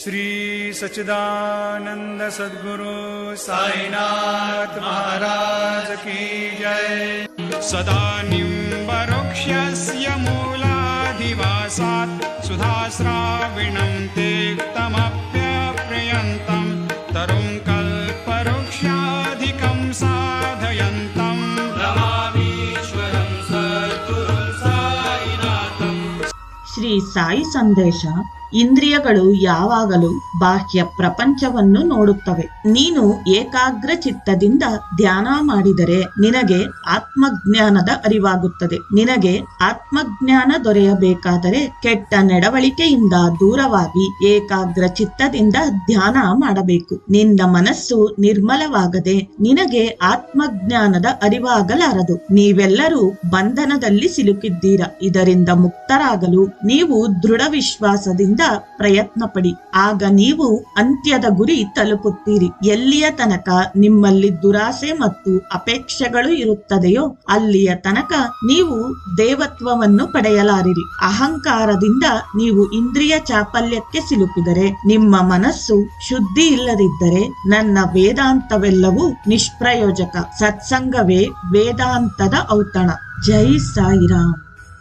श्री सचिदानंद सद्गुरु साईनाथ महाराज की जय। सदा निम्बरुक्ष्यस्य मूलाधिवासात् सुधास्राविणं तेक्तमप्यप्रयन्तं तरुं कल्पवृक्षाधिकं साधयन्तं। नमामीश्वरं सद्गुरुं श्री साई संदेशा ಇಂದ್ರಿಯಗಳು ಯಾವಾಗಲೂ ಬಾಹ್ಯ ಪ್ರಪಂಚವನ್ನು ನೋಡುತ್ತವೆ. ನೀನು ಏಕಾಗ್ರ ಚಿತ್ತದಿಂದ ಧ್ಯಾನ ಮಾಡಿದರೆ ನಿನಗೆ ಆತ್ಮಜ್ಞಾನದ ಅರಿವಾಗುತ್ತದೆ. ನಿನಗೆ ಆತ್ಮಜ್ಞಾನ ದೊರೆಯಬೇಕಾದರೆ ಕೆಟ್ಟ ನಡವಳಿಕೆಯಿಂದ ದೂರವಾಗಿ ಏಕಾಗ್ರ ಚಿತ್ತದಿಂದ ಧ್ಯಾನ ಮಾಡಬೇಕು. ನಿನ್ನ ಮನಸ್ಸು ನಿರ್ಮಲವಾಗದೆ ನಿನಗೆ ಆತ್ಮಜ್ಞಾನದ ಅರಿವಾಗಲಾರದು. ನೀವೆಲ್ಲರೂ ಬಂಧನದಲ್ಲಿ ಸಿಲುಕಿದ್ದೀರಾ. ಇದರಿಂದ ಮುಕ್ತರಾಗಲು ನೀವು ದೃಢ ವಿಶ್ವಾಸದಿಂದ ಪ್ರಯತ್ನ ಪಡಿ ಆಗ ನೀವು ಅಂತ್ಯದ ಗುರಿ ತಲುಪುತ್ತೀರಿ. ಎಲ್ಲಿಯ ತನಕ ನಿಮ್ಮಲ್ಲಿ ದುರಾಸೆ ಮತ್ತು ಅಪೇಕ್ಷೆಗಳು ಇರುತ್ತದೆಯೋ ಅಲ್ಲಿಯ ತನಕ ನೀವು ದೇವತ್ವವನ್ನು ಪಡೆಯಲಾರಿರಿ. ಅಹಂಕಾರದಿಂದ ನೀವು ಇಂದ್ರಿಯ ಚಾಪಲ್ಯಕ್ಕೆ ಸಿಲುಕಿದರೆ, ನಿಮ್ಮ ಮನಸ್ಸು ಶುದ್ಧಿ ಇಲ್ಲದಿದ್ದರೆ ನನ್ನ ವೇದಾಂತವೆಲ್ಲವೂ ನಿಷ್ಪ್ರಯೋಜಕ. ಸತ್ಸಂಗವೇ ವೇದಾಂತದ ಔತಣ. ಜೈ ಸಾಯಿರಾಮ್.